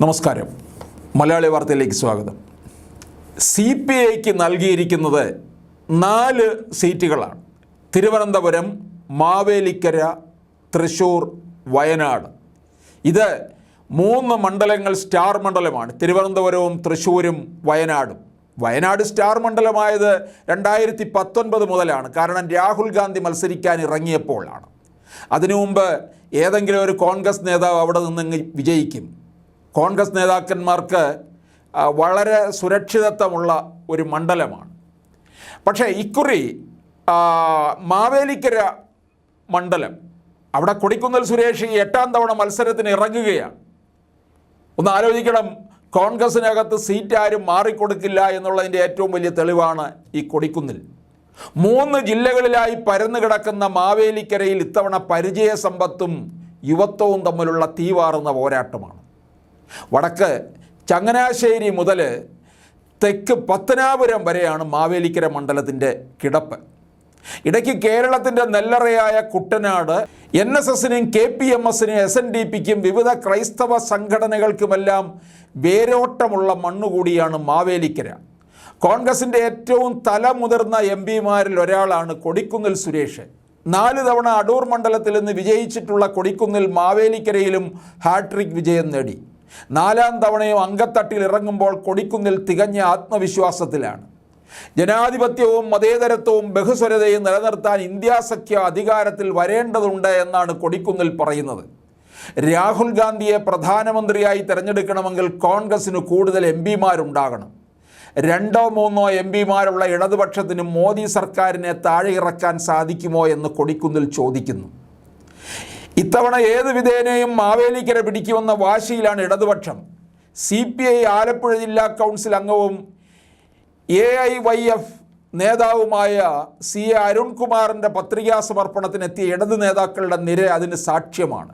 നമസ്കാരം. മലയാളി വാർത്തയിലേക്ക് സ്വാഗതം. സി പി ഐക്ക് നൽകിയിരിക്കുന്നത് നാല് സീറ്റുകളാണ്. തിരുവനന്തപുരം മാവേലിക്കര തൃശൂർ വയനാട്. ഇത് മൂന്ന് മണ്ഡലങ്ങൾ സ്റ്റാർ മണ്ഡലമാണ്. തിരുവനന്തപുരവും തൃശ്ശൂരും വയനാടും. വയനാട് സ്റ്റാർ മണ്ഡലമായത് രണ്ടായിരത്തി പത്തൊൻപത് മുതലാണ്. കാരണം രാഹുൽ ഗാന്ധി മത്സരിക്കാൻ ഇറങ്ങിയപ്പോഴാണ്. അതിനു മുമ്പ് ഏതെങ്കിലും ഒരു കോൺഗ്രസ് നേതാവ് അവിടെ നിന്ന് വിജയിക്കും. കോൺഗ്രസ് നേതാക്കന്മാർക്ക് വളരെ സുരക്ഷിതത്വമുള്ള ഒരു മണ്ഡലമാണ്. പക്ഷേ ഇക്കുറി മാവേലിക്കര മണ്ഡലം അവിടെ കൊടിക്കുന്നിൽ സുരേഷ് ഈ എട്ടാം തവണ മത്സരത്തിന് ഇറങ്ങുകയാണ്. ഒന്ന് ആലോചിക്കണം കോൺഗ്രസിനകത്ത് സീറ്റ് ആരും മാറിക്കൊടുക്കില്ല എന്നുള്ളതിന്റെ ഏറ്റവും വലിയ തെളിവാണ് ഈ കൊടിക്കുന്നിൽ. മൂന്ന് ജില്ലകളിലായി പരന്നു കിടക്കുന്ന മാവേലിക്കരയിൽ ഇത്തവണ പരിചയ സമ്പത്തും യുവത്വവും തമ്മിലുള്ള തീവാറുന്ന പോരാട്ടമാണ്. വടക്ക് ചങ്ങനാശ്ശേരി മുതൽ തെക്ക് പത്തനാപുരം വരെയാണ് മാവേലിക്കര മണ്ഡലത്തിന്റെ കിടപ്പ്. ഇടയ്ക്ക് കേരളത്തിന്റെ നെല്ലറയായ കുട്ടനാട് എൻ എസ് എസിനും കെ പി എം എസിനും എസ് എൻ ഡി പിക്കും വിവിധ ക്രൈസ്തവ സംഘടനകൾക്കുമെല്ലാം വേരോട്ടമുള്ള മണ്ണുകൂടിയാണ് മാവേലിക്കര. കോൺഗ്രസിന്റെ ഏറ്റവും തലമുതിർന്ന എം പിമാരിൽ ഒരാളാണ് കൊടിക്കുന്നിൽ സുരേഷ്. നാല് തവണ അടൂർ മണ്ഡലത്തിൽ നിന്ന് വിജയിച്ചിട്ടുള്ള കൊടിക്കുന്നിൽ മാവേലിക്കരയിലും ഹാട്രിക് വിജയം നേടി. നാലാം തവണയും അങ്കത്തട്ടിൽ ഇറങ്ങുമ്പോൾ കൊടിക്കുന്നിൽ തികഞ്ഞ ആത്മവിശ്വാസത്തിലാണ്. ജനാധിപത്യവും മതേതരത്വവും ബഹുസ്വരതയും നിലനിർത്താൻ ഇന്ത്യ സഖ്യ അധികാരത്തിൽ വരേണ്ടതുണ്ട് എന്നാണ് കൊടിക്കുന്നിൽ പറയുന്നത്. രാഹുൽ ഗാന്ധിയെ പ്രധാനമന്ത്രിയായി തിരഞ്ഞെടുക്കണമെങ്കിൽ കോൺഗ്രസിന് കൂടുതൽ എം പിമാരുണ്ടാകണം. രണ്ടോ മൂന്നോ എം പിമാരുള്ള ഇടതുപക്ഷത്തിന് മോദി സർക്കാരിനെ താഴെ ഇറക്കാൻ സാധിക്കുമോ എന്ന് കൊടിക്കുന്നിൽ ചോദിക്കുന്നു. ഇത്തവണ ഏത് വിധേനയും മാവേലിക്കര പിടിക്കുമെന്ന വാശിയിലാണ് ഇടതുപക്ഷം. സി പി ഐ ആലപ്പുഴ ജില്ലാ കൗൺസിൽ അംഗവും എ ഐ വൈ എഫ് നേതാവുമായ സി എ അരുൺകുമാറിന്റെ പത്രികാ സമർപ്പണത്തിനെത്തിയ ഇടത് നേതാക്കളുടെ നിര അതിന് സാക്ഷ്യമാണ്.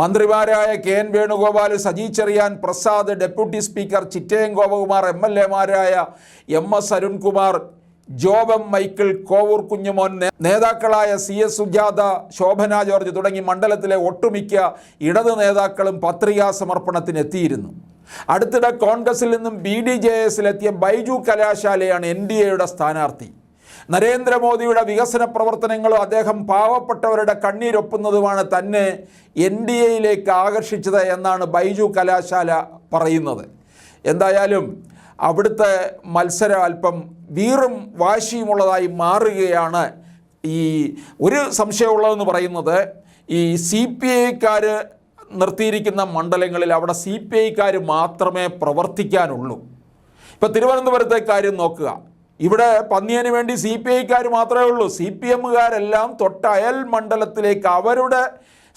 മന്ത്രിമാരായ K N Venugopal Saji Cherian Prasad deputy speaker Chittayam Gopakumar M L എമാരായ M S Arunkumar ജോബം മൈക്കിൾ കോവൂർ കുഞ്ഞുമോൻ നേതാക്കളായ C S Sujatha Shobhana George തുടങ്ങി മണ്ഡലത്തിലെ ഒട്ടുമിക്ക ഇടത് നേതാക്കളും പത്രികാ സമർപ്പണത്തിന് എത്തിയിരുന്നു അടുത്തിടെ കോൺഗ്രസിൽ നിന്നും ബി ഡി ജെ എസിലെത്തിയ ബൈജു കലാശാലയാണ് എൻ ഡി എയുടെ സ്ഥാനാർത്ഥി. നരേന്ദ്രമോദിയുടെ വികസന പ്രവർത്തനങ്ങളും അദ്ദേഹം പാവപ്പെട്ടവരുടെ കണ്ണീരൊപ്പുന്നതുമാണ് തന്നെ എൻ ഡി എയിലേക്ക് ആകർഷിച്ചത് എന്നാണ് ബൈജു കലാശാല പറയുന്നത്. എന്തായാലും അവിടുത്തെ മത്സരം അല്പം വീറും വാശിയുമുള്ളതായി മാറുകയാണ് ഈ ഒരു സംശയമുള്ളതെന്ന് പറയുന്നത് ഈ സി പി ഐക്കാർ നിർത്തിയിരിക്കുന്ന മണ്ഡലങ്ങളിൽ അവിടെ സി പി ഐക്കാർ മാത്രമേ പ്രവർത്തിക്കാനുള്ളൂ. ഇപ്പോൾ തിരുവനന്തപുരത്തെ കാര്യം നോക്കുക. ഇവിടെ പന്നിയന് വേണ്ടി സി പി ഐക്കാർ മാത്രമേ ഉള്ളൂ. സി പി എമ്മുകാരെല്ലാം തൊട്ട അയൽ മണ്ഡലത്തിലേക്ക് അവരുടെ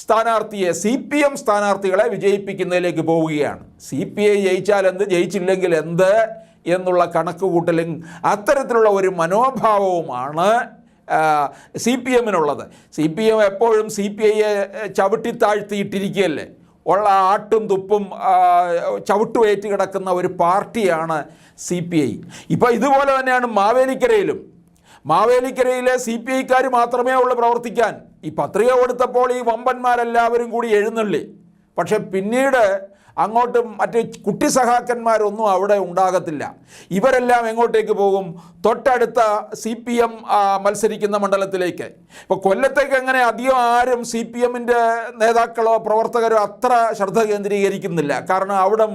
സ്ഥാനാർത്ഥിയെ സി പി എം സ്ഥാനാർത്ഥികളെ വിജയിപ്പിക്കുന്നതിലേക്ക് പോവുകയാണ്. സി പി ഐ ജയിച്ചാൽ എന്ത് ജയിച്ചില്ലെങ്കിൽ എന്ത് എന്നുള്ള കണക്കുകൂട്ടലും അത്തരത്തിലുള്ള ഒരു മനോഭാവവുമാണ് സി പി എമ്മിനുള്ളത്. സി പി എം എപ്പോഴും സി പി ഐയെ ചവിട്ടിത്താഴ്ത്തിയിട്ടിരിക്കുകയല്ലേ ഉള്ള ആട്ടും തുപ്പും ചവിട്ടുവേറ്റ് കിടക്കുന്ന ഒരു പാർട്ടിയാണ് സി പി ഐ. ഇപ്പോൾ ഇതുപോലെ തന്നെയാണ് മാവേലിക്കരയിലും. മാവേലിക്കരയിലെ സി പി ഐക്കാർ മാത്രമേ ഉള്ളൂ പ്രവർത്തിക്കാൻ. ഈ പത്രിക കൊടുത്തപ്പോൾ ഈ വമ്പന്മാരെല്ലാവരും കൂടി എഴുന്നള്ളി. പക്ഷെ പിന്നീട് അങ്ങോട്ട് മറ്റ് കുട്ടി സഹാക്കന്മാരൊന്നും അവിടെ ഉണ്ടാകത്തില്ല. ഇവരെല്ലാം എങ്ങോട്ടേക്ക് പോകും? തൊട്ടടുത്ത സി പി എം മത്സരിക്കുന്ന മണ്ഡലത്തിലേക്ക്. ഇപ്പോൾ കൊല്ലത്തേക്ക് അങ്ങനെ അധികം ആരും സി പി എമ്മിന്റെ നേതാക്കളോ പ്രവർത്തകരോ അത്ര ശ്രദ്ധ കേന്ദ്രീകരിക്കുന്നില്ല. കാരണം അവിടെ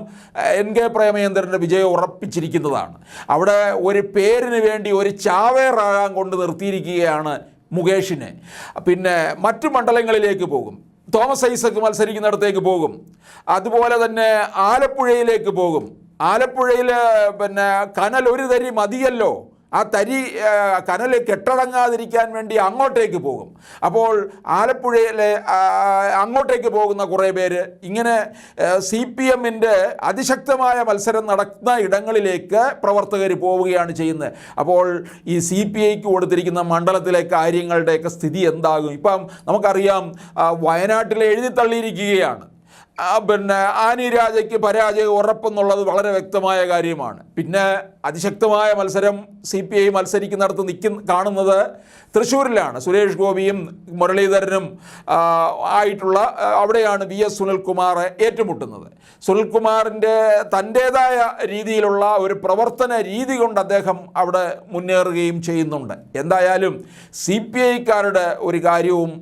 എൻ കെ പ്രേമചന്ദ്രന്റെ വിജയം ഉറപ്പിച്ചിരിക്കുന്നതാണ്. അവിടെ ഒരു പേരിന് വേണ്ടി ഒരു ചാവേറാകാൻ കൊണ്ട് നിർത്തിയിരിക്കുകയാണ് മുകേഷിനെ. പിന്നെ മറ്റു മണ്ഡലങ്ങളിലേക്ക് പോകും. തോമസ് ഐസക് മത്സരിക്കുന്നിടത്തേക്ക് പോകും. അതുപോലെ തന്നെ ആലപ്പുഴയിലേക്ക് പോകും. ആലപ്പുഴയിൽ പിന്നെ കനൽ ഒരു തരി മതിയല്ലോ. ആ തരി കനൽ കെട്ടടങ്ങാതിരിക്കാൻ വേണ്ടി അങ്ങോട്ടേക്ക് പോകും. അപ്പോൾ ആലപ്പുഴയിലെ അങ്ങോട്ടേക്ക് പോകുന്ന കുറേ പേര് ഇങ്ങനെ സി പി എമ്മിന്റെ അതിശക്തമായ മത്സരം നടക്കുന്ന ഇടങ്ങളിലേക്ക് പ്രവർത്തകർ പോവുകയാണ് ചെയ്യുന്നത്. അപ്പോൾ ഈ സി പി ഐക്ക് കൊടുത്തിരിക്കുന്ന മണ്ഡലത്തിലെ കാര്യങ്ങളുടെയൊക്കെ സ്ഥിതി എന്താകും? ഇപ്പം നമുക്കറിയാം വയനാട്ടിൽ എഴുതി തള്ളിയിരിക്കുകയാണ് പിന്നെ ആനി രാജയ്ക്ക് പരാജയം ഉറപ്പെന്നുള്ളത് വളരെ വ്യക്തമായ കാര്യമാണ്. പിന്നെ അതിശക്തമായ മത്സരം സി പി ഐ മത്സരിക്കുന്നിടത്ത് നിൽക്കുന്ന കാണുന്നത് തൃശ്ശൂരിലാണ്. സുരേഷ് ഗോപിയും മുരളീധരനും ആയിട്ടുള്ള അവിടെയാണ് വി എസ് സുനിൽകുമാർ ഏറ്റുമുട്ടുന്നത്. സുനിൽകുമാറിന്റെ തന്റേതായ രീതിയിലുള്ള ഒരു പ്രവർത്തന രീതി കൊണ്ട് അദ്ദേഹം അവിടെ മുന്നേറുകയും ചെയ്യുന്നുണ്ട്. എന്തായാലും സി പി ഐക്കാരുടെ ഒരു കാര്യവും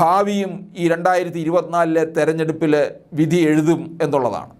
ഭാവിയും ഈ രണ്ടായിരത്തി ഇരുപത്തിനാലിലെ തെരഞ്ഞെടുപ്പിൽ വിധി എഴുതും എന്നുള്ളതാണ്.